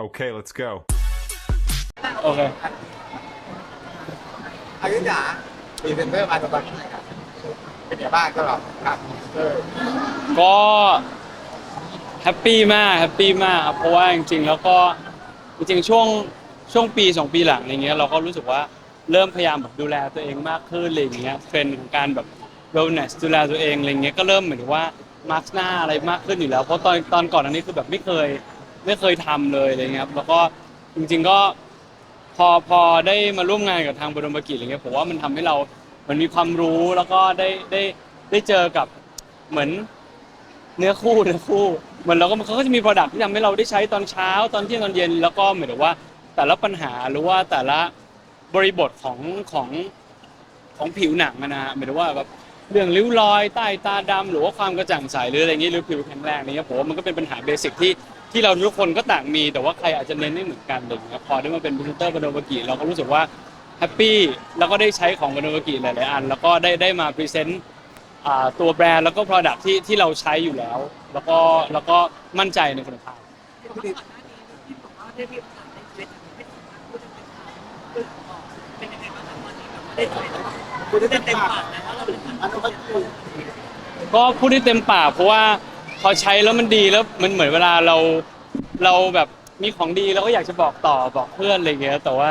Okay, let's go. โอเคอายุจ๋าพรีเซนเตอร์มาตอนนี้ครับเป็นไงบ้างสำหรับการพรีเซนเตอร์ก็แฮปปี้มากแฮปปี้มากครับเพราะว่าจริงๆ แล้วก็จริงๆช่วงช่วงปีสองปีหลังอะไรเงี้ยเราก็รู้สึกว่าเริ่มพยายามแบบดูแลตัวเองมากขึ้นอะไรอย่างเงี้ยเทรนด์ของการแบบ wellness ดูแลตัวเองอะไรเงี้ยก็เริ่มเหมือนกับว่ามาร์กหน้าอะไรมากขึ้นอยู่แล้วเพราะตอนตอนก่อนอันนี้คือแบบไม่เคย ไม่เคยทำเลยอะไรเงี้ยครับแล้วก็จริง ๆก็พอพอได้มาร่วมงานกับทางบรมกิจอะไรเงี้ยผมว่ามันทำให้เราเหมันมีความรู้แล้วก็ได้ได้ได้เจอกับเหมือน เนื้อคู่เนื้อคู่เหมือนเราก็เขาก็จะมี product ที่ทำให้เราได้ใช้ตอนเช้าตอนเที่ยงตอนเย็น แล้วก็เหมือนกับว่าแต่ละปัญหาหรือว่าแต่ละบริบทของของของผิวหนังอะนะฮะหมายถึงว่าแบบเรื่องริ้วรอยใต้ตาดำหรือว่าความกระจ่างใสหรืออะไรอย่างงี้หรือผิวแข็งแรงอะไรเงี้ยผมว่ามันก็เป็นปัญหาเบสิกที่ ที่เราทุกคนก็ต่างมีแต่ว่าใครอาจจะเน้นไม่เหมือนกันอะไรอย่างเงี้ยพอได้มาเป็นพรีเซนเตอร์บโนบกิเราก็รู้สึกว่าแฮปปี้แล้วก็ได้ใช้ของบโนบกิหลายๆอัน แล้วก็ได้ได้มาพรีเซนต์อ่าตัวแบรนด์แล้วก็ Product ที่ที่เราใช้อยู่แล้ว แล้วก็แล้วก็มั่นใจในคุณภาพก่อนหน้านี้ที่บอกว่าได้มีโอกาสได้ชีวิตไม่สามารถพูดได้เป็นคำเป็นยังไงบ้างคะตอนนี้แบบได้ชีวิตแล้วคุณได้เต็เต็มมเต็มปาปากกแล้วว่าเราเป็นอันนั้นก็คือ ก็พูดได้เต็มปากเพราะว่า พอใช้แล้วมันดีแล้วมันเหมือนเวลาเราเราแบบมีของดีเราก็อยากจะบอกต่อบอกเพื่อนอะไรเงี้ยแต่ว่า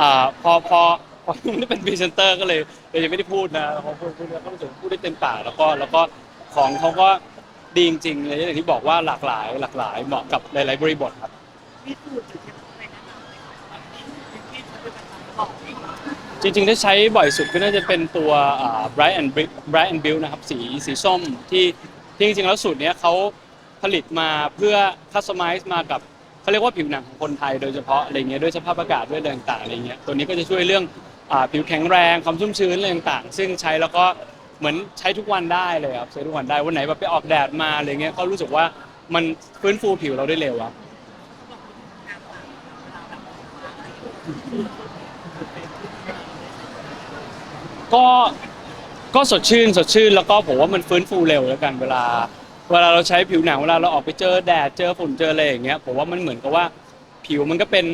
อ่าพอพอพอไม่ได้เป็นพรีเซนเตอร์ก็เลยเลยยังไม่ได้พูดนะพอพูดพูดแล้วก็รู้สึกพูดได้เต็มปากแล้วก็แล้วก็ของเขาก็ดีจริงๆเลยอย่างที่บอกว่าหลากหลายหลากหลายเหมาะกับหลายๆบริบทครับมีสูตรหรือเคล็ดลับอะไรแนะนำไหมคะที่ที่ใช้เป็นประจำบอกเองจริงๆถ้าใช้บ่อยสุดก็น่าจะเป็นตัว Bright and Brick- Bright and Build นะครับสีสีส้มที่ ที่จริงๆแล้วสูตรเนี้ยเขาผลิตมาเพื่อ customize มากับเขาเรียกว่าผิวหนังของคนไทยโดยเฉพาะอะไรเงี้ยด้วยสภาพอากาศด้วยอะไรต่างๆอะไรเงี้ยตัวนี้ก็จะช่วยเรื่องอ่าผิวแข็งแรงความชุ่มชื้นอะไรต่างๆ ซึ่งใช้แล้วก็เหมือนใช้ทุกวันได้เลยครับใช้ทุกวันได้วันไหนแบบไปออกแดดมาอะไรเงี้ยก็รู้สึกว่ามันฟื้นฟูผิวเราได้เร็วครับ ก็ ก็สดชื่นสดชื่นแล้วก็ผมว่ามันฟื้นฟูเร็วแล้วกันเวลา เวลาเราใช้ผิวหนังเวลาเราออกไปเจอแดดเจอฝุ่นเจออะไรอย่างเงี้ยผมว่ามันเหมือนกับว่าผิวมันก็เป็น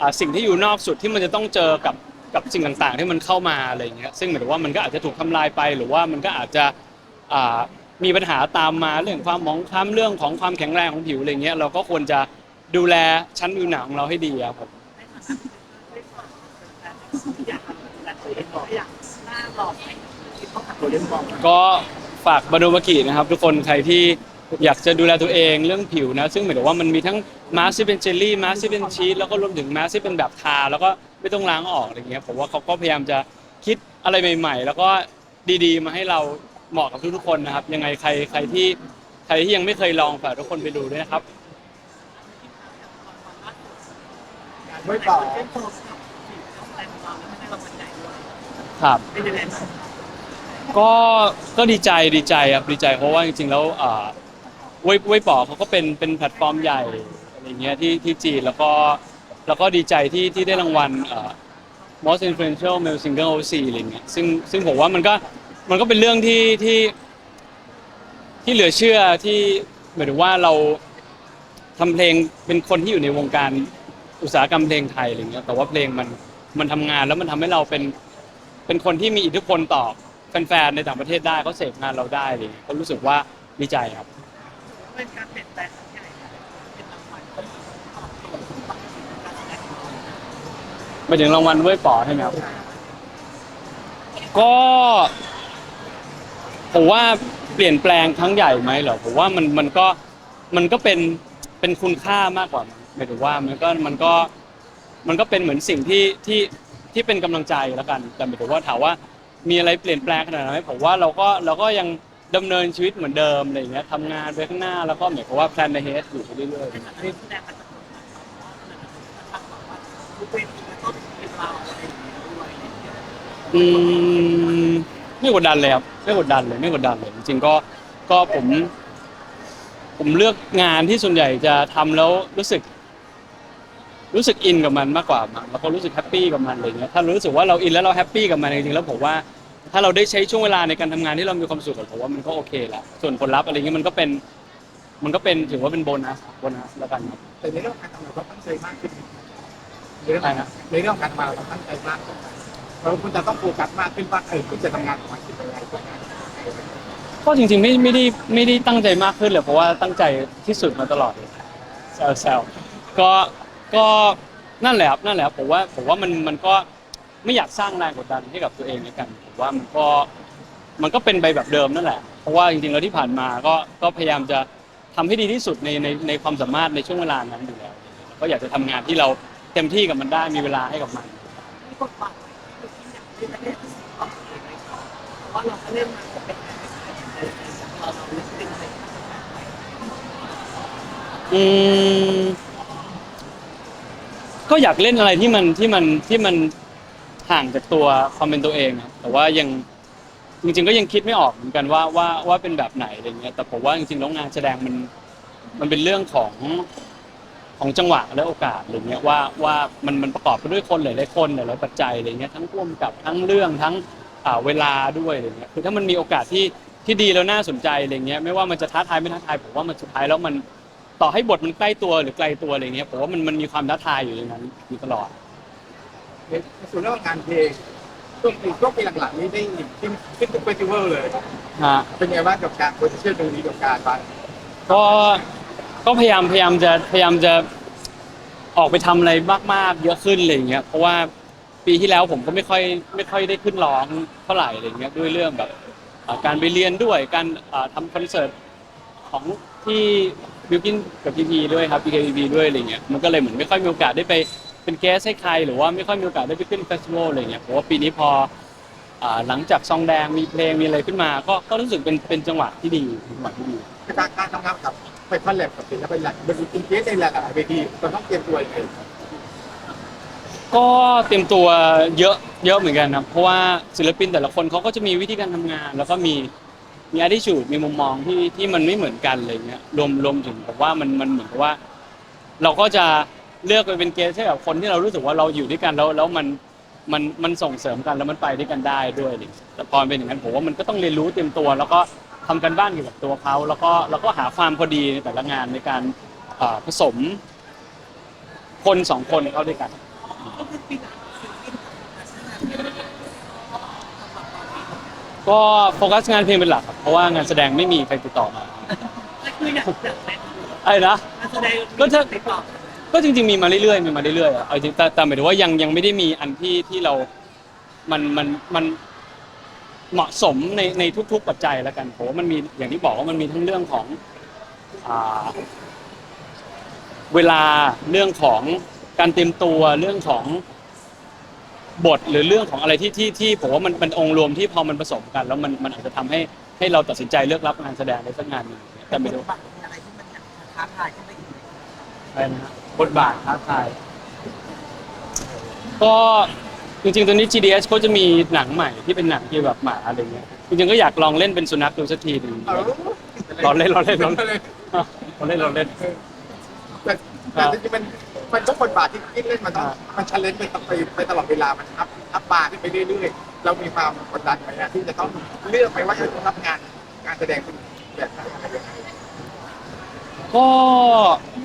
อ่าสิ่งที่อยู่นอกสุดที่มันจะต้องเจอกับกับสิ่งต่างๆ ที่มันเข้ามาอะไรอย่างเงี้ยซึ่งหมายถึงว่ามันก็อาจจะถูกทำลายไปหรือว่ามันก็อาจจะอ่ามีปัญหาตามมาเรื่องความหมองคล้ำเรื่องของความแข็งแรงของผิวอะไรเงี้ยเราก็ควรจะดูแลชั้นผิวหนังของเราให้ดีครับผม อยากแต่ตัวเองก็อยากหน้าหล่อ สที่ต้องทำตัวเล่นบอลก็ฝากบาโดมากินะครับ ทุกคนใครที่อยากจะดูแลตัวเองเรื่องผิวนะ ซึ่งหมายถึงว่ามันมีทั้งมาสที่เป็นเจลลี่มาสที่เป็นชีสแล้วก็รวมถึงมาสที่เป็นแบบทา แล้วก็ไม่ต้องล้างออกอะไรเงี้ยผมว่าเขาก็พยายามจะคิดอะไรใหม่ ๆ แล้วก็ดีๆ มาให้เราเหมาะกับทุกๆคนนะครับ ยังไงใครใครที่ใครที่ยังไม่เคยลองฝากทุกคนไปดูด้วยนะครับ ไม่ต่อเป็นโพสต์กับผิวต้องอะไรของเราแล้วไม่ได้รางวัลใหญ่ด้วยครับเป็นยังไงบ้าง ก็ก็ดีใจดีใจครับดีใจเพราะว่าจริงๆแล้วอ่าเว่ยเว่ยป๋อเขาก็เป็นเป็นแพลตฟอร์มใหญ่อะไรเงี้ยที่ที่จีนแล้วก็แล้วก็ดีใจที่ที่ได้รางวัลอ่า most influential male singer OC อะไรเงี้ยซึ่งซึ่งผมว่ามันก็มันก็เป็นเรื่องที่ที่ที่เหลือเชื่อที่หมายถึงว่าเราทำเพลงเป็นคนที่อยู่ในวงการอุตสาหกรรมเพลงไทยอะไรเงี้ยแต่ว่าเพลงมันมันทำงานแล้วมันทำให้เราเป็นเป็นคนที่มีอิทธิพลต่อ แฟนๆในต่างประเทศได้เขาเสพงานเราได้อะไรเลยเขารู้สึกว่าดีใจครับ เป็นการเปลี่ยนแปลงครั้งใหญ่เป็นรางวัลที่ตอบโจทย์ความเป็นการแสดงไปถึงรางวัลเว้ยป๋อใช่ไหมครับ ก็ผมว่าเปลี่ยนแปลงครั้งใหญ่ไหมเหรอผมว่ามันมันก็มันก็เป็นเป็นคุณค่ามากกว่ามั้งหมายถึงว่ามันก็มันก็มันก็เป็นเหมือนสิ่งที่ที่ที่เป็นกำลังใจแล้วกัน แต่หมายถึงว่าถามว่า มีอะไรเปลี่ยนแปลงขนาดนั้นไหมผมว่าเราก็เราก็ยังดำเนินชีวิตเหมือนเดิมอะไรอย่างเงี้ยทำงานไปข้างหน้าแล้วก็หมายความว่าแพลนในเฮดอยู่ไปเรื่อยๆในฐานะที่แสดงมาจากคนไทยทางแบบว่าทุกเวทีก็ต้องเป็นเราอะไรอย่างเงี้ยด้วยอืมไม่กดดันเลยครับไม่กดดันเลยไม่กดดันเลยจริงๆก็ก็ผม ผมเลือกงานที่ส่วนใหญ่จะทำแล้วรู้สึก รู้สึกอินกับมันมากกว่ามั้งแล้วก็รู้สึกแฮปปี้กับมันอะไรเงี้ยถ้ารู้สึกว่าเราอินแล้วเราแฮปปี้กับมันจริงๆแล้วผมว่า ถ้าเราได้ใช้ช่วงเวลาในการทำงานที่เรามีความสุขกับผมว่ามันก็โอเคแล้วส่วนผลลัพธ์อะไรเงี้ยมันก็เป็นมันก็เป็นถือว่าเป็นโบนัสโบนัสแล้วกันครับ แต่ในเรื่องการทำงานเราตั้งใจมากขึ้นในเรื่องอะไรนะ ในเรื่องการทำงานเราตั้งใจมากขึ้นเราคุณจะต้องโฟกัสมากขึ้นว่าเออคุณจะทำงานของมันเป็นยังไงก็จริงๆไม่ไม่ได้ไม่ได้ตั้งใจมากขึ้นเลยเพราะว่าตั้งใจที่สุดมาตลอดเลยแซวแซวก็ ก็นั่นแหละครับนั่นแหละครับผมว่าผมว่ามันมันก็ไม่อยากสร้างแรงกดดันให้กับตัวเองแล้วกันผมว่ามันก็มันก็เป็นไปแบบเดิมนั่นแหละ เพราะว่าจริงๆแล้วที่ผ่านมาก็ก็พยายามจะทำให้ดีที่สุดในในในความสามารถในช่วงเวลานั้นอยู่แล้วก็อยากจะทำงานที่เราเต็มที่กับมันได้มีเวลาให้กับมัน มีบทบาทที่อยากเล่ประเทศของเองไหมครับเพราะเราก็เล่นมาเป็นเราเราเล่นเป็นอะไรอืม ก็อยากเล่นอะไรที่มันที่มันที่มันห่างจากตัวความเป็นตัวเองครับแต่ว่ายังจริง ๆ ก็ยังคิดไม่ออกเหมือนกันว่าว่าว่าเป็นแบบไหนอะไรเงี้ย แต่ผมว่าจริงๆแล้วงานแสดงมันมันเป็นเรื่องของของจังหวะและโอกาสอะไรเงี้ยว่าว่ามันมันประกอบไปด้วยคนหลายๆคนหลายๆปัจจัยอะไรเงี้ยทั้งร่วมกับทั้งเรื่องทั้งอ่าเวลาด้วยอะไรเงี้ยคือถ้ามันมีโอกาสที่ที่ดีแล้วน่าสนใจอะไรเงี้ยไม่ว่ามันจะท้าทายไม่ท้าทายผมว่ามันสุดท้ายแล้วมัน ต่อให้บทมันใกล้ตัวหรือไกลตัวอะไรเงี้ยผมว่ามันมันมีความท้าทายอยู่ในนั้นอยู่ตลอด ในส่วนเรื่องงานเพลงช่วงปีช่วงปีหลังๆนี้ได้ขึ้นขึ้นทุกเฟสติวัลเลย ฮะ เป็นไงบ้างกับการโพสชั่นตรงนี้กับการบ้างก็ก็พยายามพยายามจะพยายามจะออกไปทำอะไรมากๆ เยอะขึ้นอะไรเงี้ยเพราะว่าปีที่แล้วผมก็ไม่ค่อยไม่ค่อยได้ขึ้นร้องเท่าไหร่อะไรเงี้ยด้วยเรื่องแบบอ่าการไปเรียนด้วยการอ่าทำคอนเสิร์ตของที่ บิวกินกับพีพีด้วยครับ PKPP ด้วยอะไรเงี้ยมันก็เลยเหมือนไม่ค่อยมีโอกาสได้ไปเป็นแกสให้ใครหรือว่าไม่ค่อยมีโอกาสได้ไปขึ้นเฟสติวัลอะไรเงี้ยผมว่าปีนี้พออ่าหลังจากซองแดงมีเพลงมีอะไรขึ้นมา ก็ก็รู้สึกเป็นเป็นจังหวะที่ดีเป็นจังหวะที่ดี การการทำงานกับไปคอนแลบกับศิลปินหลายบริษัทเกสในหลายๆเวทีเราต้องเตรียมตัวยังไงก็เตรียมตัวเยอะเยอะเหมือนกันนะเพราะว่าศิลปินแต่ละคนเขาก็จะมีวิธีการทำงาน แล้วก็มี มีอ t ิจูดมีมุมมองที่ที่มันไม่เหมือนกันอะไรเงี้ยรวมรวมถึงผมว่ามันมันเหมือนกับว่า เราก็จะเลือกไปเป็นเกสให้กับคนที่เรารู้สึกว่าเราอยู่ด้วยกันแล้วแล้วมันมันมันส่งเสริมกันแล้วมันไปด้วยกันได้ด้วยอะไรเงี้ยแต่พอเป็นอย่างนั้นผมว่ามันก็ต้องเรียนรู้เตรียมตัว แล้วก็ทำกันบ้านเกี่ยวกับตัวเขาแล้วก็แล้วก็หาความพอดีในแต่ละงานในการอ่าผสม คนสองคนเข้าด้วยกัน ก็คือปีหลังคือปีหลัง ก็โฟกัสงานเพลงเป็นหลักครับเพราะว่างานแสดงไม่มีใครติดต่อมาแต่คืออยากอยากเป็นไอ้นะนักแสดงก็จะติดต่อก็จริงๆมีมาเรื่อยๆมีมาเรื่อยๆอะเอาจริงแต่แต่หมายถึงว่ายังยังไม่ได้มีอันที่ที่เรา มันมันมันเหมาะสมในในทุก ๆปัจจัยแล้วกันผมว่ามันมีอย่างที่บอกว่ามันมีทั้งเรื่องของอ่าเวลาเรื่องของการเตรียมตัวเรื่องของ บทหรือเรื่องของอะไรที่ที่ที่ผมว่ามันเป็นองค์รวมที่พอมันผสมกัน แล้วมันมันอาจจะทำให้ให้เราตัดสินใจเลือกรับงานแสดงได้สักงานหนึ่งแต่ไม่รู้บทบาทมีอะไรที่มันอยากท้าทายขึ้นไปอีกไหมอะไรนะฮะบทบาทท้าทายก็จริงๆตอนนี้ GDS เขาจะมีหนังใหม่ที่เป็นหนังเกี่ยวกับหมาอะไรเงี้ยจริงๆก็อยากลองเล่นเป็นสุนัขดูสักทีหนึ่งเออรอเล่นรอเล่นรอเล่นรอเล่นรอเล่น แต่แต่จริงๆมัน มันทุกบทบาทที่ที่เล่นมันต้องมันชันเลนไปไปไปตลอดเวลามันอัพอัพบาร์ขึ้นไปเรื่อยๆ เรามีความกดดันไหมนะที่จะต้องเลือกไปว่าจะต้องรับงานการแสดงเป็นแบบไหนอะไรยังไงก็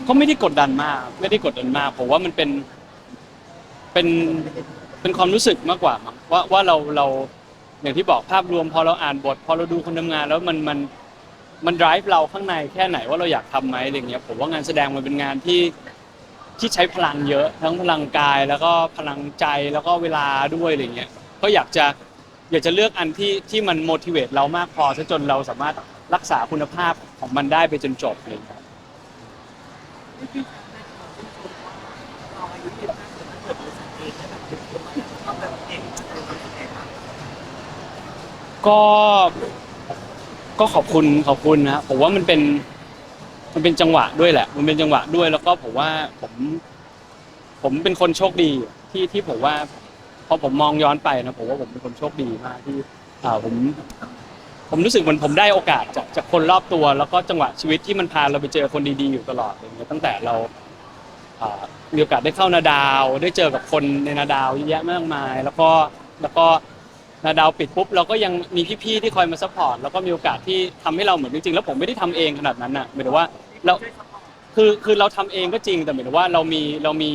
ก็ไม่ได้กดดันมาก ไม่ได้กดดันมากผมว่ามันเป็นเป็นเป็นความรู้สึกมากกว่ามั้งว่าว่าเราเราอย่างที่บอกภาพรวมพอเราอ่านบท พอเราดูคนทำงาน แล้วมันมันมัน drive เราข้างในแค่ไหนว่าเราอยากทำไหมอะไรเงี้ยผมว่างานแสดงมันเป็นงานที่ ที่ใช้พลังเยอะทั้งพลังกายแล้วก็พลังใจแล้วก็เวลาด้วยอะไรเงี้ยก็อยากจะอยากจะเลือกอันที่ที่มัน motivate เรามากพอซะจนเราสามารถรักษาคุณภาพของมันได้ไปจนจบเลยครับก็ก็ก็ขอบคุณขอบคุณนะผมว่ามันเป็น มันเป็นจังหวะด้วยแหละ มันเป็นจังหวะด้วยแล้วก็ผมว่าผมผมเป็นคนโชคดีที่ที่ผมว่า พอผมมองย้อนไปนะผมว่าผมเป็นคนโชคดีมากที่อ่าผม ผมรู้สึกเหมือนผมได้โอกาสจากจากคนรอบตัว แล้วก็จังหวะชีวิตที่มันพาเราไปเจอคนดีๆอยู่ตลอดอย่างเงี้ยตั้งแต่เราอ่ามีโอกาสได้เข้านาดาว ได้เจอกับคนในนาดาวเยอะแยะมากมาย แล้วก็แล้วก็นาดาวปิดปุ๊บเราก็ยังมีพี่ๆที่คอยมาซัพพอร์ตแล้วก็มีโอกาสที่ทำให้เราเหมือนจริงๆแล้วผมไม่ได้ทำเองขนาดนั้นน่ะหมายถึงว่า เราช่วยซัพพอร์ตคือคือเราทำเองก็จริงแต่หมายถึงว่าเรามีเรามี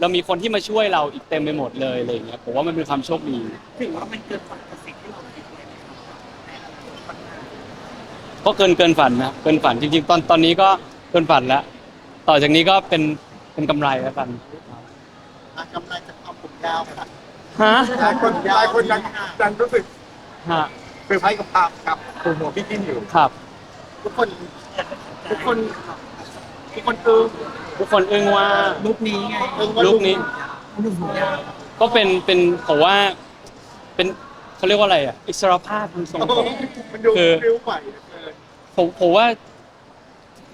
เรามีคนที่มาช่วยเราอีกเต็มไปหมดเลยอะไรอย่างเงี้ยผมว่ามันเป็นความโชคดี ถือว่ามันเกินฝันกับสิ่งที่เราคิดเลยไหมครับก็เกินเกินฝันนะเกินฝันจริงๆ ตอนตอนนี้ก็เกินฝันแล้วต่อจากนี้ก็เป็นเป็นกำไรแล้วกันอะกำไรจากความผมยาวค่ะฮะหลายคนหลายคนยังยังรู้สึกฮะเซอร์ไพรส์กับภาพกับตัวหัวพี่กินอยู่ ครับ ทุกคน ทุกคน ทุกคนคือทุกคนอึ้งว่าลุคนี้ไงลุคนี้ลุคผมยาวก็เป็นเป็นผมว่าเป็นเขาเรียกว่าอะไรอะอิสรภาพทางทรงผม มันดูคือฟิวไหวเกินผมผมว่า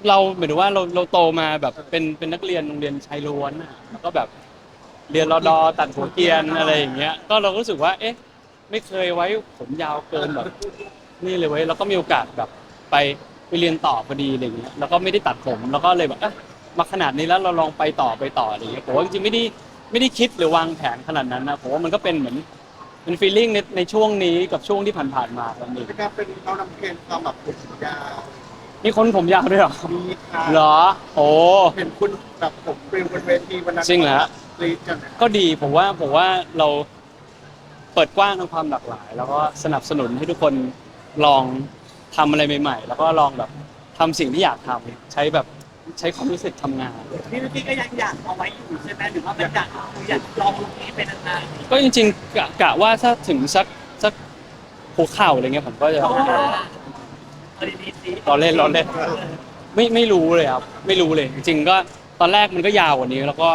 เราหมายถึงว่าเราเราโตมาแบบเป็นเป็นนักเรียนโรงเรียนชายล้วนอะแล้วก็แบบเรียนรอดอตัดหัวเกรียนอะไรอย่างเงี้ย ก็เราก็รู้สึกว่า เอ๊ะ ไม่เคยไว้ผมยาวเกินแบบ นี่เลยเว้ยแล้วก็มีโอกาสแบบไป ไปเรียนต่อพอดีอะไรเงี้ยแล้วก็ไม่ได้ตัดผมแล้วก็เลยแบบเอ๊ะมาขนาดนี้แล้วเราลองไปต่อไปต่ออะไรเงี้ยผมว่าจริงๆไม่ได้ไม่ได้คิดหรือวางแผนขนาดนั้นนะผมว่ามันก็เป็นเหมือนเป็นฟีลลิ่งในในช่วงนี้กับช่วงที่ผ่านๆมาตอนนี้เป็นการเป็นเรานำเทรนด์ความแบบผมยาวมีคนผมยาวด้วยเหรอมีค่ะเหรอ โอ้ เห็นคุณแบบผมปลิวบนเวทีวันนั้นจริงเหรอฮะกรีดกันนะก็ดีผมว่าผมว่าเราเปิดกว้างทางความหลากหลาย แล้วก็สนับสนุนให้ทุกคนลอง ทำอะไรใหม่ ๆ แล้วก็ลองแบบทำสิ่งที่อยากทำใช้แบบใช้ความรู้สึกทำงาน พี่ลูกกี้ก็ยังอยากเอาไว้อยู่ใช่ไหมหรือว่ามันอยากอยากลองลุคนี้เป็นนานก็จริงๆกะกะว่าถ้าถึงสักสักหัวเข่าอะไรเงี้ยผมก็จะๆเอาดีๆสิรอเล่นรอเล่น ไม่ไม่รู้เลยครับ ไม่รู้เลย จริงๆก็ตอนแรกมันก็ยาวกว่านี้ แล้วก็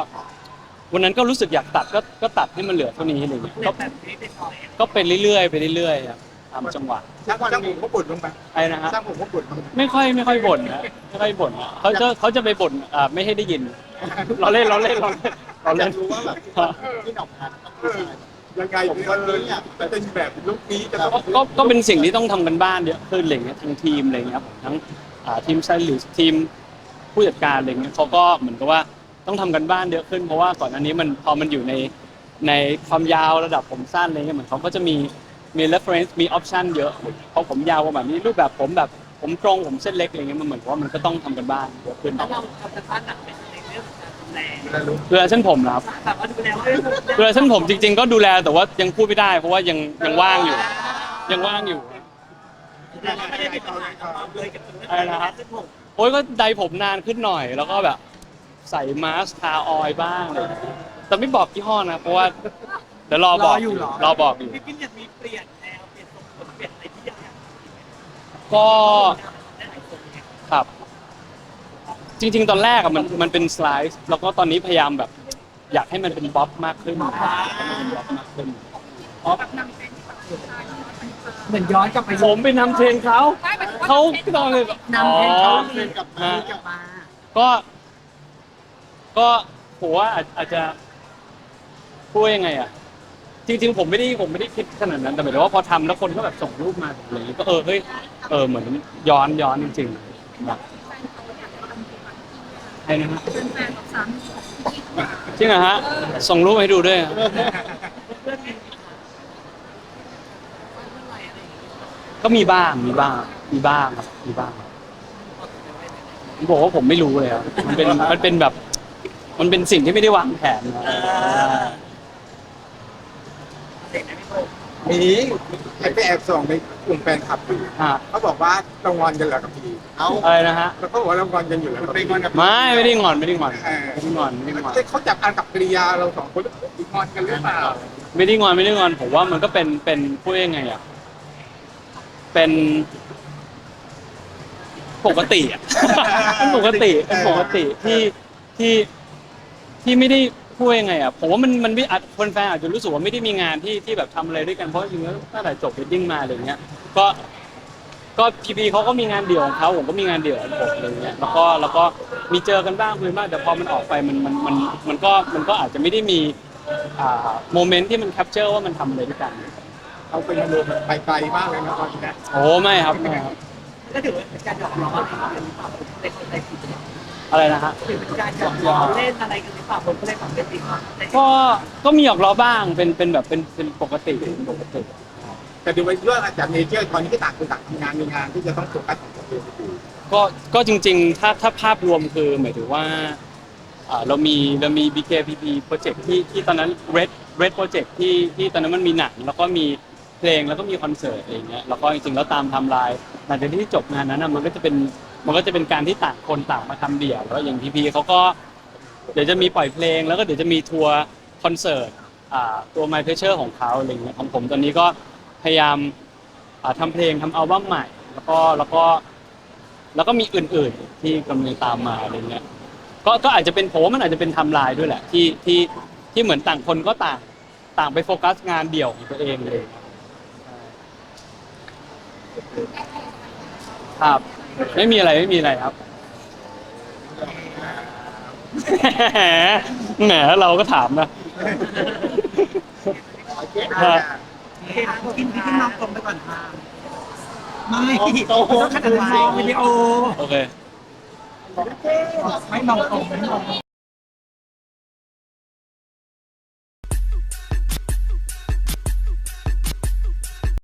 วันนั้นก็รู้สึกอยากตัดก็ก็ตัดให้มันเหลือเท่านี้อะไรเงี้ยเล่ก็นแบบนี้ไปหน่อยก็เป็นเรื่อยๆไปเรื่อยๆครับ ตามจังหวะช่างช่างผมก็บ่นลงไปไอ้นะฮะช่างผมก็บ่นลงไปไม่ค่อยไม่ค่อยบ่นนะไม่ค่อยบ่นเขาจะเขาจะไปบ่นอ่าไม่ให้ได้ยิน เราเล่นเราเล่นเราเล่นเราอเล่ยานกรู้ว่าแบบที่หนองพันต้องผู้ชายยังไงผมก็เลยอยากจะเป็นแบบลุคนี้จะต้องก็ก็ก็เป็นสิ่งที่ต้องทำกันบ้านเยอะขึ้นอะไรเงี้ยทั้งทีมอะไรเงี้ยครับผมทั้งอ่าทีมไซลิสทีมผู้จัดการอะไรเงี้ยเขาก็เหมือนกับว่าต้องทำกันบ้านเยอะขึ้นเพราะว่าก่อนอันนี้มันพอมันอยู่ในในความยาวระดับผมสั้นอะไรเงี้ยเหมือนเขาก็จะมี มี reference มี option เยอะเพราะผมยาวกว่าแบบนี้รูปแบบผมแบบผมตรงผมเส้นเล็กอะไรเงี้ยมันเหมือนกับว่ามันก็ต้องทำกันบ้านเยอะขึ้นแล้วเราทำกันบ้านหนักเป็นในเรื่องของการดูแลแล้วลุคดูแลเส้นผมนะครับแบบว่าดูแลว่าดูแลเส้นผมจริง ๆ ก็ดูแลแต่ว่ายังพูดไม่ได้ เพราะว่ายังยังว่างอยู่ ยังว่างอยู่เราไม่ได้มีปัญหากับความเลยกับเรื่องอะไรนะครับเส้นผมโอ้ยก็ใดผมนานขึ้นหน่อย แล้วก็แบบ ใส่มาสก์ทาออยล์บ้างอะไรอย่างเลยแต่ไม่บอกยี่ห้อนะ เพราะว่า เดี๋ยวรอบอกรอบอกอยู่ พี่กินอยากมีเปลี่ยนแนวเปลี่ยนทรงผมเปลี่ยนอะไรที่อยากก็ได้หลายคนไงครับ จริง ๆ ตอนแรกอะมันมันเป็นสไลด์แล้วก็ตอนนี้พยายามแบบ อยากให้มันเป็นบ๊อบมากขึ้นบ๊อบมากขึ้นเหมือนย้อนกลับไปผมไปนำเทรนเขาเขาตอนเลยแบบนำเทรนเขาอ๋อเทรนกับมากับมา ก็ ก็ผมว่าอาจอาจจะพูดยังไงอะ จริงๆผมไม่ได้ผมไม่ได้คิดขนาดนั้นแต่หมายถึงว่าพอทำแล้วคนก็แบบส่งรูปมาอะไรอย่างเงี้ยก็เออเฮ้ยเออเหมือนย้อนย้อนจริงๆนะใช่นะฮะจริงเหรอฮะส่งรูปให้ดูด้วยอะก็มีบ้างมีบ้างมีบ้างครับมีบ้างผมบอกว่าผมไม่รู้เลยครับมันเป็นมันเป็นแบบ มันเป็นสิ่งที่ไม่ได้วางแผนนะ เด็กนะพี่โบ มีไอ้ไปแอบส่องในกลุ่มแฟนคลับอยู่ฮะเขาบอกว่าเรางอนกันเหรอกับพี่เอาอะไรนะฮะ แล้วเขาบอกว่าเรางอนกันอยู่เหรอกับไปพี่งอนกับไม่ไม่ได้งอนไม่ได้งอนเออไม่ได้งอนไม่ได้งอน เขาจับการกับกริยาเราสองคนแล้วงอนกันหรือเปล่าไม่ได้งอนไม่ได้งอน ผมว่ามันก็เป็นเป็นพูดยังไงอะเป็น ปกติอะ เป็นปกติเป็นปกติที่ที่ที่ไม่ได้ พูดยังไงอะผมว่ามันมันไม่อาจคนแฟนอาจจะรู้สึกว่าไม่ได้มีงานที่ที่แบบทำอะไรด้วยกันเพราะจริงๆแล้วตั้งแต่จบวดดิ้งมาอะไรเงี้ยก็ก็พีพีเขาก็มีงานเดี่ยวของเขาผมก็มีงานเดี่ยวของผมอะไรเงี้ยแล้วก็แล้วก็มีเจอกันบ้างคุยบ้างแต่พอมันออกไปมันมันมันมันก็มันก็อาจจะไม่ได้มีอ่าโมเมนต์ที่มันแคปเจอร์ว่ามันทำอะไรด้วยกันเขาเป็นรวมไปไกลมากเลยนะตอนนี้นะโอ้ไม่ครับไม่ครับ ก็ถือว่าเป็นการหยอกล้ออะไรกันหรือเปล่าในคนในผิด อะไรนะฮะถือเป็นการหยอกล้อเล่นอะไรกันหรือเปล่าผมก็เลยฝังเป็นจริงว่าก็ก็มีหยอกล้อบ้างเป็นเป็นแบบเป็นเป็นปกติเป็นปกติ แต่ดูไปเรื่องอาจารย์เนเจอร์ตอนนี้ก็ต่างคนต่างทำงานมีงานที่จะต้องโฟกัสของตัวเองอยู่ก็ก็จริงๆ ถ้าถ้าภาพรวมคือหมายถึงว่าอ่าเรามีเรามี BKPP โปรเจกต์ที่ที่ตอนนั้น Red Red Project ที่ที่ตอนนั้นมันมีหนังแล้วก็มีเพลงแล้วก็มีคอนเสิร์ตอะไรอย่างเงี้ยแล้วก็จริงๆแล้วตามไทม์ไลน์หลังจากที่จบงานนั้นนะมันก็จะเป็น มันก็จะเป็นการที่ต่างคนต่างมาทำเดี่ยวแล้วอย่างพีพีเขาก็เดี๋ยวจะมีปล่อยเพลง แล้วก็เดี๋ยวจะมีทัวร์คอนเสิร์ตอ่าตัว My Pleasure ของเขาอะไรอย่างเงี้ยของผมตอนนี้ก็พยายามอ่าทำเพลงทำอัลบั้มใหม่ แล้วก็แล้วก็ แล้วก็มีอื่นๆที่กำลังตามมาอะไรเงี้ยก็ก็อาจจะเป็นผมว่ามันอาจจะเป็นไทำลายด้วยแหละ ที่ที่ที่เหมือนต่างคนก็ต่างต่างไปโฟกัสงานเดี่ยวของตัวเองเลย ครับ ไม่มีอะไรไม่มีอะไรครับ แหมแหมเราก็ถามนะครับกินพี่กินน้องตรงไปก่อนค่ะไม่ต้องขนาดมองวิดีโอ โอเค ไม่มองตรงไม่มอง